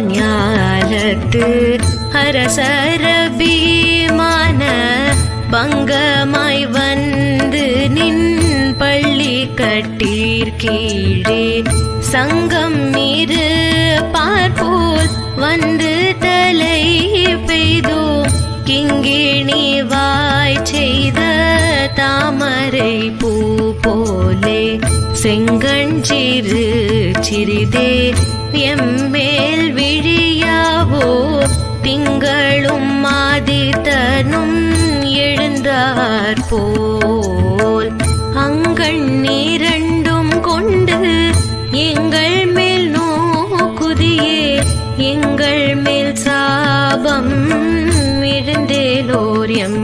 ஞானத்து அரசரபீமான பங்கமாய் வந்து நின் பள்ளி கட்டீர் கீழே. சங்கம் மீது பார்ப்போல் வந்து தலை பெய்தோ. கிங்கிணி வாய் செய்த தாமரை பூ போலே. செங்கஞ்சிறு சிறிதே. எம்மே திங்களும் மாதிதனும் எழுந்தார் போல். அங்கண் இரண்டும் கொண்டு எங்கள் மேல் நோக்குதியே எங்கள் மேல் சாபம் எழுந்தேலோர் எம்